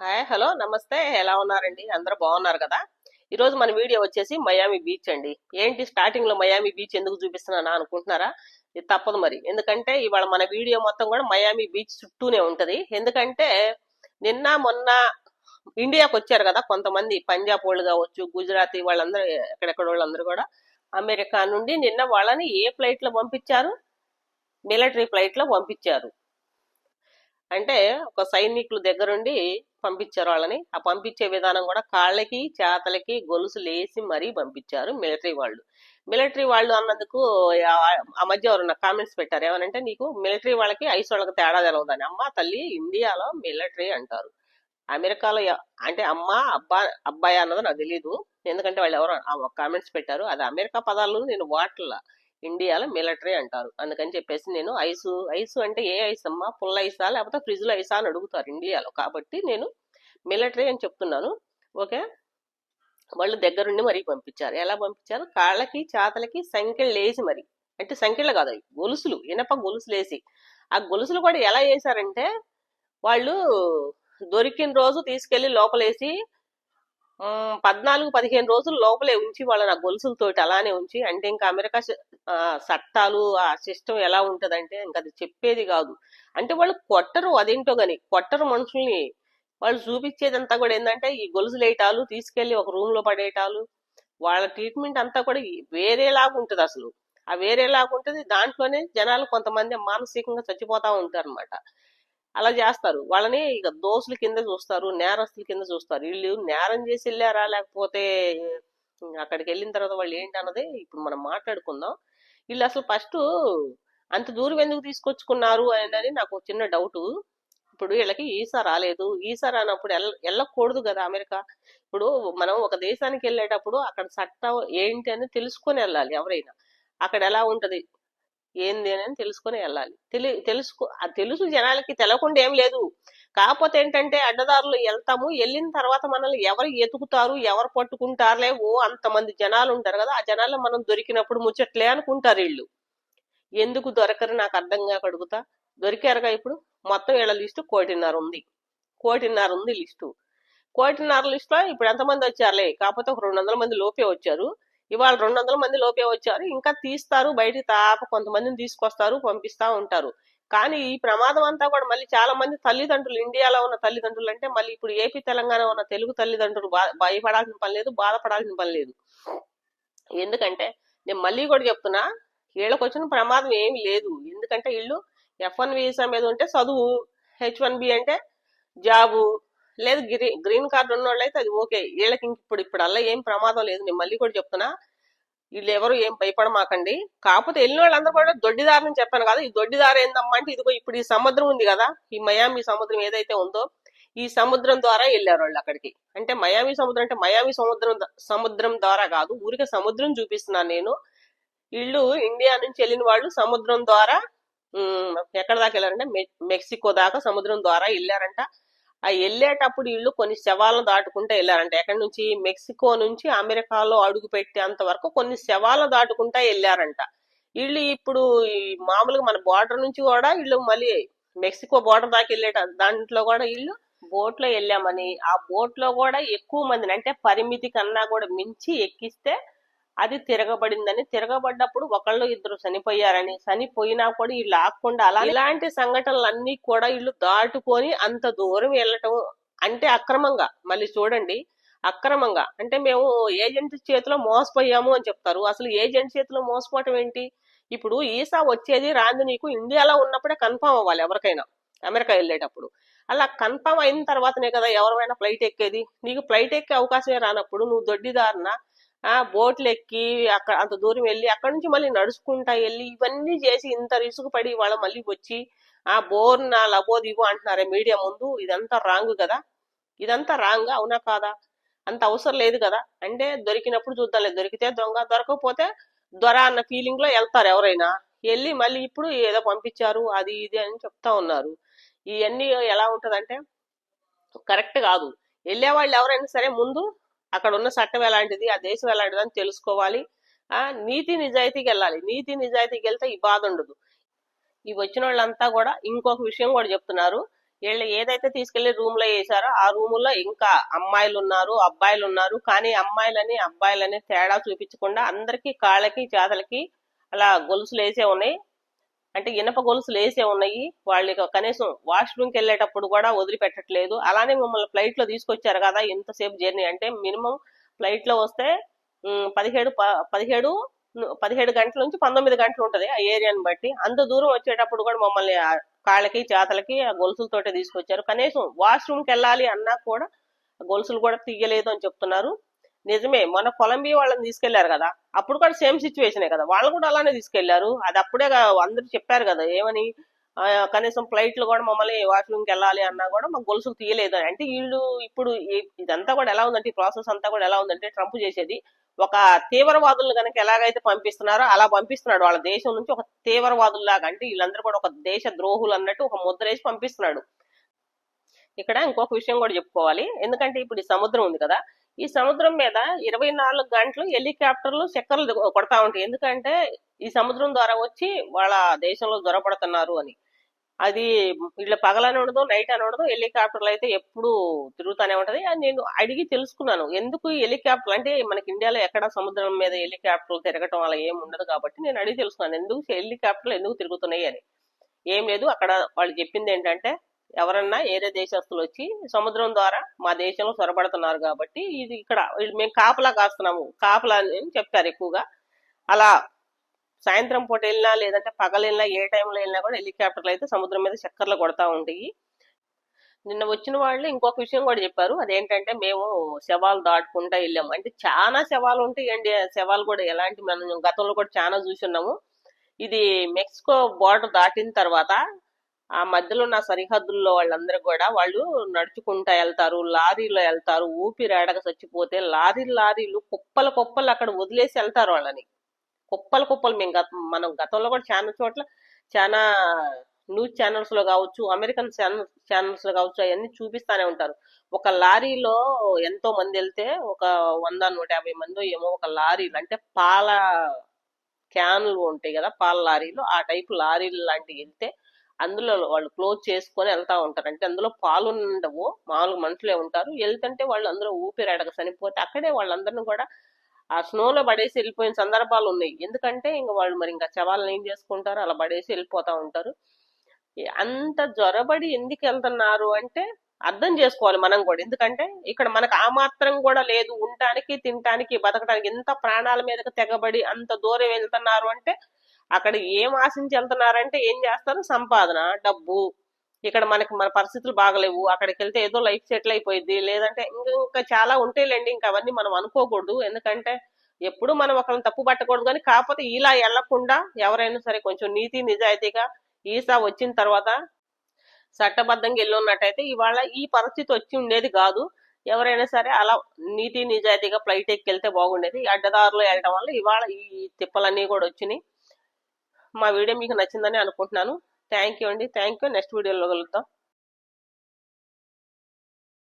Hi hello నమస్తే. ఎలా ఉన్నారండి? అందరూ బాగున్నారు కదా? ఈరోజు మన వీడియో వచ్చేసి మయామి బీచ్ అండి. ఏంటి స్టార్టింగ్లో మయామి బీచ్ ఎందుకు చూపిస్తున్నానా అనుకుంటున్నారా? ఇది తప్పదు మరి. ఎందుకంటే ఇవాళ మన వీడియో మొత్తం కూడా మయామి బీచ్ చుట్టూనే ఉంటది. ఎందుకంటే నిన్న మొన్న ఇండియాకి వచ్చారు కదా కొంతమంది. పంజాబ్ వాళ్ళు కావచ్చు గుజరాతీ వాళ్ళందరూ ఎక్కడెక్కడ వాళ్ళందరూ కూడా అమెరికా నుండి నిన్న వాళ్ళని ఏ ఫ్లైట్లో పంపించారు? మిలిటరీ ఫ్లైట్లో పంపించారు. అంటే ఒక సైనికుల దగ్గరుండి పంపించారు వాళ్ళని. ఆ పంపించే విధానం కూడా కాళ్ళకి చేతలకి గొలుసు లేసి మరీ పంపించారు మిలిటరీ వాళ్ళు. మిలిటరీ వాళ్ళు అన్నందుకు ఆ- మధ్య ఎవరన్నా కామెంట్స్ పెట్టారు? ఏమనంటే నీకు మిలిటరీ వాళ్ళకి ఐస్ వాళ్ళకి తేడా తెలవదని. అమ్మ తల్లి ఇండియాలో మిలిటరీ అంటారు. అమెరికాలో అంటే అమ్మ అబ్బా అబ్బాయి అన్నది నాకు తెలియదు ఎందుకంటే వాళ్ళు ఎవరు కామెంట్స్ పెట్టారు. అది అమెరికా పదాలు నేను వాట్ల ఇండియాలో మిలిటరీ అంటారు. అందుకని చెప్పేసి నేను ఐసు ఐసు అంటే ఏ ఐస్ అమ్మా? పుల్ల ఐసా? లేకపోతే ఫ్రిడ్జ్ ఐసా అని అడుగుతారు ఇండియాలో. కాబట్టి నేను మిలిటరీ అని చెప్తున్నాను. ఓకే? వాళ్ళు దగ్గరుండి మరీ పంపించారు. ఎలా పంపించారు? కాళ్ళకి చేతలకి సంఖ్యలు వేసి మరి. అంటే సంఖ్యలు కాదు అవి గొలుసులు ఇనప గొలుసులు వేసి. ఆ గొలుసులు కూడా ఎలా వేసారంటే వాళ్ళు దొరికిన రోజు తీసుకెళ్ళి లోపలేసి పద్నాలుగు పదిహేను రోజులు లోపలే ఉంచి వాళ్ళని ఆ గొలుసులతోటి అలానే ఉంచి అంటే ఇంకా అమెరికా చట్టాలు ఆ సిస్టమ్ ఎలా ఉంటదంటే ఇంకా అది చెప్పేది కాదు. అంటే వాళ్ళు కొట్టరు అదేంటో గాని కొట్టరు మనుషుల్ని. వాళ్ళు చూపించేదంతా కూడా ఏంటంటే ఈ గొలుసులు వేయటాలు తీసుకెళ్ళి ఒక రూమ్లో పడేయటాలు. వాళ్ళ ట్రీట్మెంట్ అంతా కూడా వేరేలాగా ఉంటది అసలు. ఆ వేరేలాగా ఉంటది దాంట్లోనే జనాలు కొంతమంది మానసికంగా చచ్చిపోతా ఉంటారు అనమాట అలా చేస్తారు. వాళ్ళని ఇక దోసుల కింద చూస్తారు నేరస్తుల కింద చూస్తారు. వీళ్ళు నేరం చేసి వెళ్ళారా? లేకపోతే అక్కడికి వెళ్ళిన తర్వాత వాళ్ళు ఏంటి అన్నది ఇప్పుడు మనం మాట్లాడుకుందాం. వీళ్ళు అసలు ఫస్ట్ అంత దూరం ఎందుకు తీసుకొచ్చుకున్నారు అనేది నాకు చిన్న డౌట్. ఇప్పుడు వీళ్ళకి ఈసా రాలేదు. ఈసా రానప్పుడు ఎల్ వెళ్ళకూడదు కదా అమెరికా? ఇప్పుడు మనం ఒక దేశానికి వెళ్ళేటప్పుడు అక్కడ చట్టం ఏంటి అని తెలుసుకొని వెళ్ళాలి ఎవరైనా. అక్కడ ఎలా ఉంటది? ఏంది అని తెలుసుకొని వెళ్ళాలి. తెలి తెలుసుకో తెలుసు జనాలకి తెలవకుండా ఏం లేదు. కాకపోతే ఏంటంటే అడ్డదారులు వెళ్తాము. వెళ్ళిన తర్వాత మనల్ని ఎవరు ఎతుకుతారు ఎవరు పట్టుకుంటారులే ఓ అంతమంది జనాలు ఉంటారు కదా ఆ జనాలు మనం దొరికినప్పుడు ముచ్చట్లే అనుకుంటారు వీళ్ళు. ఎందుకు దొరకరు? నాకు అర్థం కాక అడుగుతా. దొరికారుగా ఇప్పుడు? మొత్తం వీళ్ళ లిస్టు కోటిన్నర ఉంది. కోటిన్నర ఉంది లిస్టు. కోటిన్నర లిస్టులో ఇప్పుడు ఎంతమంది వచ్చారులే? కాకపోతే ఒక రెండు వందల మంది లోపే వచ్చారు. ఇవాళ రెండు వందల మంది లోపే వచ్చారు. ఇంకా తీస్తారు బయటికి తాప కొంతమందిని తీసుకొస్తారు పంపిస్తా ఉంటారు. కానీ ఈ ప్రమాదం అంతా కూడా మళ్ళీ చాలా మంది తల్లిదండ్రులు ఇండియాలో ఉన్న తల్లిదండ్రులు అంటే మళ్ళీ ఇప్పుడు ఏపీ తెలంగాణ ఉన్న తెలుగు తల్లిదండ్రులు బా- భయపడాల్సిన పని లేదు బాధపడాల్సిన పని లేదు. ఎందుకంటే నేను మళ్ళీ కూడా చెప్తున్నా వీళ్ళకి వచ్చిన ప్రమాదం ఏమి లేదు. ఎందుకంటే వీళ్ళు ఎఫ్ వన్ వీసా మీద ఉంటే చదువు హెచ్ వన్ బి అంటే జాబు లేదు గ్రీన్ గ్రీన్ కార్డు ఉన్న అయితే అది ఓకే. వీళ్ళకి ఇప్పుడు ఇప్పుడు అలా ఏం ప్రమాదం లేదు. నేను మళ్ళీ కూడా చెప్తున్నా. వీళ్ళు ఎవరు ఏం భయపడమాకండి. కాకపోతే వెళ్ళిన వాళ్ళందరూ కూడా దొడ్డిదారని చెప్పాను కదా. ఈ దొడ్డిదారి ఏందమ్మా అంటే ఇదిగో ఇప్పుడు ఈ సముద్రం ఉంది కదా. ఈ మయామి సముద్రం ఏదైతే ఉందో ఈ సముద్రం ద్వారా వెళ్ళారు వాళ్ళు అక్కడికి. అంటే మయామి సముద్రం అంటే మయామి సముద్రం సముద్రం ద్వారా కాదు ఊరికే సముద్రం చూపిస్తున్నాను నేను. వీళ్ళు ఇండియా నుంచి వెళ్ళిన వాళ్ళు సముద్రం ద్వారా ఎక్కడ దాకా వెళ్ళారంటే మె- మెక్సికో దాకా సముద్రం ద్వారా వెళ్ళారంట. ఆ వెళ్ళేటప్పుడు వీళ్ళు కొన్ని శవాలను దాటుకుంటూ వెళ్ళారంట ఎక్కడి నుంచి? మెక్సికో నుంచి అమెరికాలో అడుగు పెట్టేంత వరకు కొన్ని శవాలను దాటుకుంటా వెళ్ళారంట వీళ్ళు ఇప్పుడు మామూలుగా మన బార్డర్ నుంచి కూడా వీళ్ళు మళ్ళీ మెక్సికో బార్డర్ దాకా వెళ్ళేట దాంట్లో కూడా వీళ్ళు బోట్లో వెళ్ళామని ఆ బోట్లో కూడా ఎక్కువ మందిని అంటే పరిమితి కన్నా కూడా మించి ఎక్కిస్తే అది తిరగబడిందని. తిరగబడ్డప్పుడు ఒకళ్ళు ఇద్దరు చనిపోయారని. చనిపోయినా కూడా వీళ్ళు ఆకుండా అలా ఇలాంటి సంఘటనలన్నీ కూడా వీళ్ళు దాటుకొని అంత దూరం వెళ్ళటం అంటే అక్రమంగా. మళ్ళీ చూడండి అక్రమంగా. అంటే మేము ఏజెంట్ చేతిలో మోసపోయాము అని చెప్తారు. అసలు ఏజెంట్ చేతిలో మోసపోవటం ఏంటి? ఇప్పుడు ఈసా వచ్చేది రాంది నీకు ఇండియాలో ఉన్నప్పుడే కన్ఫర్మ్ అవ్వాలి ఎవరికైనా అమెరికా వెళ్ళేటప్పుడు. అలా కన్ఫర్మ్ అయిన తర్వాతనే కదా ఎవరైనా ఫ్లైట్ ఎక్కేది? నీకు ఫ్లైట్ ఎక్కే అవకాశమే రానప్పుడు నువ్వు దొడ్డిదారిన ఆ బోట్లు ఎక్కి అక్కడ అంత దూరం వెళ్ళి అక్కడ నుంచి మళ్ళీ నడుచుకుంటా వెళ్ళి ఇవన్నీ చేసి ఇంత రిసుకు పడి వాళ్ళ మళ్ళీ వచ్చి ఆ బోర్ నా లబోది ఇవ్వు అంటున్నారే మీడియా ముందు. ఇదంతా రాంగ్ కదా? ఇదంతా రాంగ్ అవునా కాదా? అంత అవసరం లేదు కదా? అంటే దొరికినప్పుడు చూద్దాంలే. దొరికితే దొంగ దొరకకపోతే దొర అన్న ఫీలింగ్లో వెళ్తారు ఎవరైనా. వెళ్ళి మళ్ళీ ఇప్పుడు ఏదో పంపించారు అది ఇది అని చెప్తా ఉన్నారు. ఇవన్నీ ఎలా ఉంటదంటే కరెక్ట్ కాదు. వెళ్ళే వాళ్ళు ఎవరైనా సరే ముందు అక్కడ ఉన్న చట్టం ఎలాంటిది ఆ దేశం ఎలాంటిది అని తెలుసుకోవాలి. ఆ నీతి నిజాయితీకి వెళ్ళాలి. నీతి నిజాయితీకి వెళ్తే ఈ బాధ ఉండదు. ఈ వచ్చిన వాళ్ళంతా కూడా ఇంకొక విషయం కూడా చెప్తున్నారు. వీళ్ళు ఏదైతే తీసుకెళ్ళి రూమ్లో వేసారో ఆ రూమ్లో ఇంకా అమ్మాయిలు ఉన్నారు అబ్బాయిలు ఉన్నారు కానీ అమ్మాయిలని అబ్బాయిలని తేడా చూపించకుండా అందరికి కాళ్ళకి చేతలకి అలా గొలుసులు వేసే ఉన్నాయి. అంటే ఇనప గొలుసులు వేసే ఉన్నాయి. వాళ్ళకి కనీసం వాష్రూమ్కి వెళ్ళేటప్పుడు కూడా వదిలిపెట్టట్లేదు. అలానే మమ్మల్ని ఫ్లైట్లో తీసుకొచ్చారు కదా ఎంతసేపు జర్నీ అంటే మినిమం ఫ్లైట్లో వస్తే పదిహేడు ప- పదిహేడు పదిహేడు గంటల నుంచి పంతొమ్మిది గంటలు ఉంటది ఆ ఏరియాని బట్టి. అంత దూరం వచ్చేటప్పుడు కూడా మమ్మల్ని కాళ్ళకి చేతలకి ఆ గొలుసులతోటే తీసుకొచ్చారు. కనీసం వాష్రూమ్కి వెళ్ళాలి అన్నా కూడా గొలుసులు కూడా తీయలేదు అని చెప్తున్నారు. నిజమే మన కొలంబియా వాళ్ళని తీసుకెళ్ళారు కదా. అప్పుడు కూడా సేమ్ సిచ్యువేషనే కదా. వాళ్ళు కూడా అలానే తీసుకెళ్ళారు. అది అప్పుడే అందరూ చెప్పారు కదా ఏమని? కనీసం ఫ్లైట్లు కూడా మమ్మల్ని వాష్రూమ్కి వెళ్ళాలి అన్నా కూడా మాకు గొలుసులు తీయలేదు అంటే వీళ్ళు ఇప్పుడు ఇదంతా కూడా ఎలా ఉందంటే ఈ ప్రాసెస్ అంతా కూడా ఎలా ఉందంటే ట్రంప్ చేసేది ఒక తీవ్రవాదులను కనుక ఎలాగైతే పంపిస్తున్నారో అలా పంపిస్తున్నాడు. వాళ్ళ దేశం నుంచి ఒక తీవ్రవాదుల్లాగా అంటే వీళ్ళందరూ కూడా ఒక దేశ ద్రోహులు అన్నట్టు ఒక ముద్ర వేసి పంపిస్తున్నాడు. ఇక్కడ ఇంకొక విషయం కూడా చెప్పుకోవాలి. ఎందుకంటే ఇప్పుడు ఈ సముద్రం ఉంది కదా ఈ సముద్రం మీద ఇరవై నాలుగు గంటలు హెలికాప్టర్లు చక్కర్లు కొడతా ఉంటాయి. ఎందుకంటే ఈ సముద్రం ద్వారా వచ్చి వాళ్ళ దేశంలో దొరపడుతున్నారు అని. అది వీళ్ళ పగలని ఉండదు నైట్ అని ఉండదు హెలికాప్టర్లు అయితే ఎప్పుడు తిరుగుతూనే ఉంటది. అని నేను అడిగి తెలుసుకున్నాను. ఎందుకు హెలికాప్టర్ అంటే మనకి ఇండియాలో ఎక్కడ సముద్రం మీద హెలికాప్టర్లు తిరగటం అలా ఏం ఉండదు కాబట్టి నేను అడిగి తెలుసుకున్నాను. ఎందుకు హెలికాప్టర్లు ఎందుకు తిరుగుతున్నాయి అని. ఏం లేదు అక్కడ వాళ్ళు చెప్పింది ఏంటంటే ఎవరన్నా ఏరే దేశస్తులు వచ్చి సముద్రం ద్వారా మా దేశంలో చొరబడుతున్నారు కాబట్టి ఇది ఇక్కడ మేము కాపలా కాస్తున్నాము. కాపలా అని చెప్తారు ఎక్కువగా. అలా సాయంత్రం పూట వెళ్ళినా లేదంటే పగలు వెళ్ళినా ఏ టైంలో వెళ్ళినా కూడా హెలికాప్టర్లు అయితే సముద్రం మీద చక్కర్లు కొడతా ఉంటాయి. నిన్న వచ్చిన వాళ్ళు ఇంకొక విషయం కూడా చెప్పారు. అదేంటంటే మేము శవాలు దాటుకుంటా వెళ్ళాము. అంటే చాలా శవాలు ఉంటాయండి శవాలు కూడా ఎలాంటి మనం గతంలో కూడా చాలా చూసున్నాము ఇది మెక్సికో బోర్డర్ దాటిన తర్వాత ఆ మధ్యలో ఉన్న సరిహద్దుల్లో వాళ్ళందరూ కూడా వాళ్ళు నడుచుకుంటా వెళ్తారు లారీలో వెళ్తారు ఊపిరాడక చచ్చిపోతే లారీ లారీలు కుప్పల కుప్పలు అక్కడ వదిలేసి వెళ్తారు వాళ్ళని. కుప్పల కుప్పలు మేము గత మనం గతంలో కూడా చాలా చోట్ల చాలా న్యూస్ ఛానల్స్లో కావచ్చు అమెరికన్ ఛానల్స్లో కావచ్చు అవన్నీ చూపిస్తానే ఉంటారు. ఒక లారీలో ఎంతో మంది వెళ్తే ఒక వంద నూట యాభై మంది ఏమో ఒక లారీలు అంటే పాల క్యాన్లు ఉంటాయి కదా పాల లారీలు ఆ టైప్ లారీలు లాంటివి వెళ్తే అందులో వాళ్ళు క్లోజ్ చేసుకొని వెళ్తా ఉంటారు. అంటే అందులో పాలు ఉండవు మామూలు మనుషులే ఉంటారు. వెళ్తుంటే వాళ్ళు అందులో ఊపిరాడక చనిపోతే అక్కడే వాళ్ళందరిని కూడా ఆ స్నోలో పడేసి వెళ్ళిపోయిన సందర్భాలు ఉన్నాయి. ఎందుకంటే ఇంకా వాళ్ళు మరి ఇంకా శవాలను ఏం చేసుకుంటారు అలా పడేసి వెళ్ళిపోతా ఉంటారు. అంత జ్వరబడి ఎందుకు వెళ్తున్నారు అంటే అర్థం చేసుకోవాలి మనం కూడా. ఎందుకంటే ఇక్కడ మనకు ఆ మాత్రం కూడా లేదు. ఉండటానికి తినటానికి బతకడానికి ఎంత ప్రాణాల మీదకి తెగబడి అంత దూరం వెళ్తున్నారు అంటే అక్కడ ఏం ఆశించి వెళ్తున్నారంటే ఏం చేస్తారు? సంపాదన డబ్బు. ఇక్కడ మనకి మన పరిస్థితులు బాగలేవు. అక్కడికి వెళ్తే ఏదో లైఫ్ సెటిల్ అయిపోయింది లేదంటే ఇంకా ఇంకా చాలా ఉంటాయిలేండి ఇంకా అవన్నీ మనం అనుకోకూడదు. ఎందుకంటే ఎప్పుడు మనం ఒకరిని తప్పు పట్టకూడదు కానీ కాకపోతే ఇలా వెళ్ళకుండా ఎవరైనా సరే కొంచెం నీతి నిజాయితీగా ఈసా వచ్చిన తర్వాత చట్టబద్ధంగా వెళ్ళి ఉన్నట్టయితే ఇవాళ ఈ పరిస్థితి వచ్చి ఉండేది కాదు. ఎవరైనా సరే అలా నీతి నిజాయితీగా ఫ్లైట్ ఎక్కి వెళ్తే బాగుండేది. అడ్డదారులు వెళ్ళడం వల్ల ఇవాళ ఈ తిప్పలన్నీ కూడా వచ్చినాయి. మా వీడియో మీకు నచ్చిందని అనుకుంటున్నాను. థ్యాంక్ యూ అండి. థ్యాంక్ యూ నెక్స్ట్ వీడియోలో కలుద్దాం.